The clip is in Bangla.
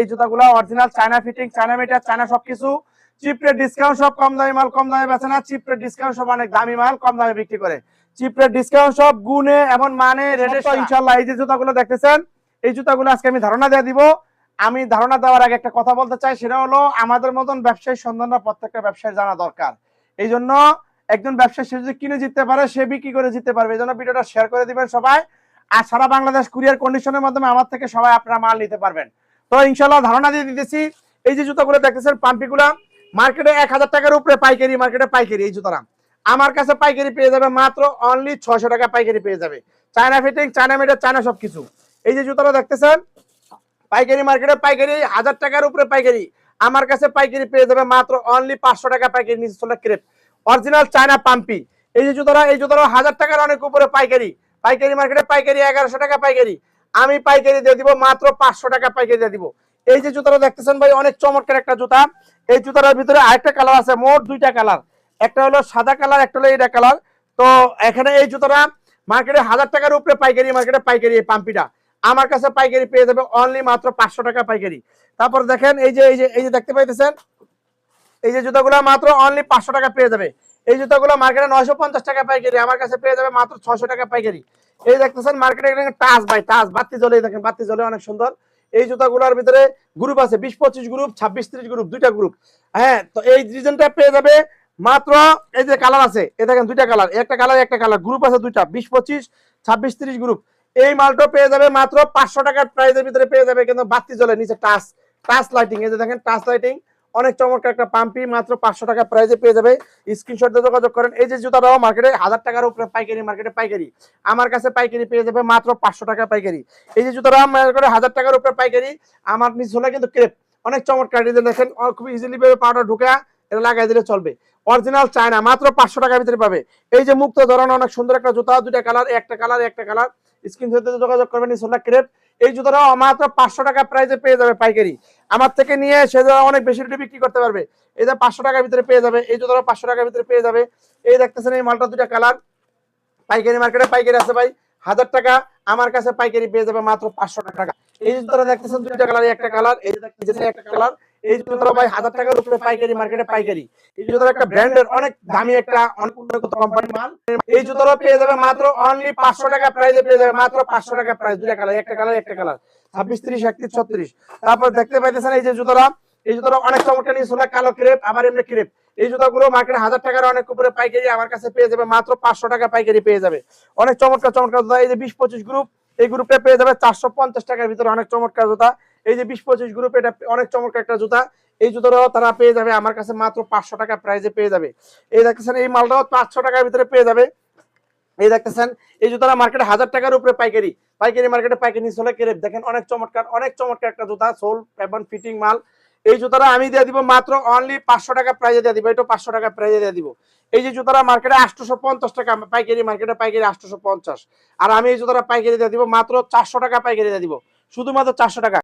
এই জুতাগুলো original China fitting China meter China সবকিছু। চিপ রেট ডিসকাউন্ট সব কম দামি মাল কম দামে বেচে না। চিপ রেট ডিসকাউন্ট সব অনেক দামি মাল কম দামে বিক্রি করে। চিপ রেট ডিসকাউন্ট সব গুণে এমন মানে রেটে ইনশাল্লাহ এই যে জুতাগুলো দেখতেছেন এই জুতাগুলো আজকে আমি ধারণা দিয়ে দিব। আমি ধারণা দেওয়ার আগে একটা কথা বলতে চাই সেটা হলো আমাদের মতন ব্যবসায়ী সন্ধানটা প্রত্যেকটা ব্যবসায়ী জানা দরকার। এই জন্য একজন ব্যবসায়ী সে যদি কিনে জিততে পারে সে বিক্রি করে জিততে পারবে। এই জন্য ভিডিওটা শেয়ার করে দিবেন সবাই। আর সারা বাংলাদেশ কুরিয়ার কন্ডিশনের মাধ্যমে আমার থেকে সবাই আপনারা মাল নিতে পারবেন। তো ইনশাল্লাহ ধারণা দিয়ে দিতেছি, এই যে জুতাগুলো দেখতেছেন, পাম্পিগুলা মার্কেটে এক হাজার টাকার উপরে পাইকারি, মার্কেটে পাইকারি এই জুতারা। আমার কাছে পাইকারি পেয়ে যাবে মাত্র অনলি ছয়শো টাকা পাইকারি পেয়ে যাবে। China fitting China meter China সবকিছু। এই যে জুতাটা দেখতেছেন, পাইকারি মার্কেটে পাইকারি, হাজার টাকার উপরে পাইকারি। আমার কাছে পাইকারি পেয়ে যাবে মাত্র অনলি পাঁচশো টাকা পাইকারি, নিচে চলে ক্রেপ অরিজিনাল চায়না পাম্পি। এই যে জুতোটা এই জুতোটা হাজার টাকার অনেক উপরে পাইকারি। পাইকারি মার্কেটে পাইকারি এগারোশো টাকা পাইকারি। আমি পাইকারি দিয়ে দিব, মাত্র পাঁচশো টাকা পাইকারি দিয়ে দিব। এই যে জুতোটা দেখতেছেন ভাই, অনেক চমৎকার একটা জুতা। এই জুতাটার ভিতরে আরেকটা কালার আছে, মোট দুইটা কালার। একটা হলো সাদা কালার, একটা হলো এটা কালার। তো এখানে এই জুতোটা মার্কেটে হাজার টাকার উপরে পাইকারি, মার্কেটে পাইকারি এই পাম্পিটা। আমার কাছে পাইকারি পেয়ে যাবে অনলি মাত্র পাঁচশো টাকা পাইকারি। তারপর দেখেন, এই যে এই যে এই যে দেখতে পাইতেছেন, এই যে জুতাগুলো মাত্র অনলি পাঁচশো টাকা পেয়ে যাবে। এই জুতাগুলো মার্কেটে নয়শো পঞ্চাশ টাকা পাইকারি, আমার কাছে পেয়ে যাবে মাত্র ছয়শো টাকা পাইকারি। এই দেখতেছেন মার্কেটে টাচ বাই টাচ বাতি জ্বলে দেখেন, বাতি জ্বলে অনেক সুন্দর। এই জুতাগুলোর ভিতরে গ্রুপ আছে, বিশ পঁচিশ গ্রুপ ছাব্বিশ ত্রিশ গ্রুপ দুইটা গ্রুপ হ্যাঁ তো এই ডিজাইনটা পেয়ে যাবে মাত্র, এই যে কালার আছে, এই দেখেন দুইটা কালার একটা কালার একটা কালার গ্রুপ আছে দুইটা, বিশ পঁচিশ, ছাব্বিশ ত্রিশ গ্রুপ এই মালটা পেয়ে যাবে মাত্র পাঁচশো টাকার প্রাইসের ভিতরে পেয়ে যাবে, কিন্তু বাতি জ্বলে, নিচে টাচ টাচ লাইটিং এই যে দেখেন, টাচ লাইটিং অনেক চমৎকার একটা পাম্পি, মাত্র পাঁচশো টাকা প্রাইসে পেয়ে যাবে। স্ক্রিনশট দিয়ে যোগাযোগ করেন। এই যে জুতাটাও মার্কেটে হাজার টাকার উপরে পাইকারি মার্কেটে পাইকারি। আমার কাছে পাইকারি পেয়ে যাবে মাত্র পাঁচশো টাকা পাইকারি। এই যে জুতাটা মার্কেটে হাজার টাকার উপরে পাইকারি, আমার নিচ হলে কিন্তু ক্রেপ অনেক চমৎকার ডিজাইন দেখেন। খুব ইজিলি পাউডার ঢুকা এটা লাগাই দিলে চলবে। অরিজিনাল চায়না মাত্র পাঁচশো টাকার ভিতরে পাবে। এই যে মুক্ত ধরনের অনেক সুন্দর একটা জুতা, দুইটা কালার একটা কালার একটা কালার স্ক্রিনশট দিয়ে যোগাযোগ করবেন ইনশাল্লাহ ক্রেপ এই জুতোটা মাত্র পাঁচশো টাকা প্রাইসে পেয়ে যাবে পাইকারি। আমার থেকে নিয়ে সে অনেক বেশি রেটে বিক্রি করতে পারবে। এই যে পাঁচশো টাকার ভিতরে পেয়ে যাবে, এই জুতোটা পাঁচশো টাকার ভিতরে পেয়ে যাবে। এই দেখতেছেন এই মালটা দুটা কালার পাইকারি মার্কেটে পাইকারি আছে ভাই, হাজার টাকা। আমার কাছে পাইকারি পেয়ে যাবে মাত্র পাঁচশো টাকা। এই জুতোটা দেখতেছেন দুইটা কালার একটা কালার এই যে দেখতেছেন একটা কালার এই জুতোটা ভাই হাজার টাকার উপরে পাইকারি মার্কেটে পাইকারি। এই জুতোটা একটা ব্র্যান্ডের অনেক দামি একটা অনেক উন্নত কোম্পানির মাল। এই জুতোটা পেয়ে যাবে মাত্র অনলি পাঁচশো টাকা পেয়ে যাবে, মাত্র পাঁচশো টাকা প্রাইস দুইটা কালার একটা কালার একটা কালার ছাব্বিশ, ত্রিশ, একত্রিশ, ছত্রিশ। তারপর দেখতে পাইতেছেন এই যে জুতোটা এই জুতোটা অনেক চমৎকার নিয়ে সোলা কালো ক্রেপ আবার এমনি ক্রেপ এই জুতাগুলো মার্কেটে হাজার টাকার অনেক উপরে পাইকারি, আমার কাছে পেয়ে যাবে মাত্র পাঁচশো টাকা পাইকারি পেয়ে যাবে। অনেক চমৎকার চমৎকার জুতা, এই যে বিশ পঁচিশ গ্রুপ এই গ্রুপে পেয়ে যাবে চারশো পঞ্চাশ টাকার ভিতরে অনেক চমৎকার জুতা। এই যে বিশ পঁচিশ গ্রুপ এটা অনেক চমৎকার একটা জুতা। এই জুতোটাও তারা পেয়ে যাবে, আমার কাছে মাত্র পাঁচশো টাকা প্রাইজে পেয়ে যাবে। এই দেখতেছেন, এই মালটাও পাঁচশো টাকার ভিতরে পেয়ে যাবে। এই দেখতেছেন, এই জুতাটা মার্কেটে হাজার টাকার উপরে পাইকারি। পাইকারি মার্কেটে পাইকারি সোলে কেরেপ দেখেন, অনেক চমৎকার অনেক চমৎকার একটা জুতা সোল এবং ফিটিং মাল। এই জুতাটা আমি দিয়ে দিব মাত্র অনলি পাঁচশো টাকা প্রাইজে দিয়ে দিব। এটা পাঁচশো টাকা প্রাইজে দিয়ে দিব। এই যে জুতাটা মার্কেটে আটশোশো পঞ্চাশ টাকা, পাইকারি মার্কেটে পাইকারি আটশোশো পঞ্চাশ। আর আমি এই জুতাটা পাইকারি দিয়ে দিব মাত্র চারশো টাকা পাইকারি দিয়ে দিব। শুধুমাত্র চারশো টাকা।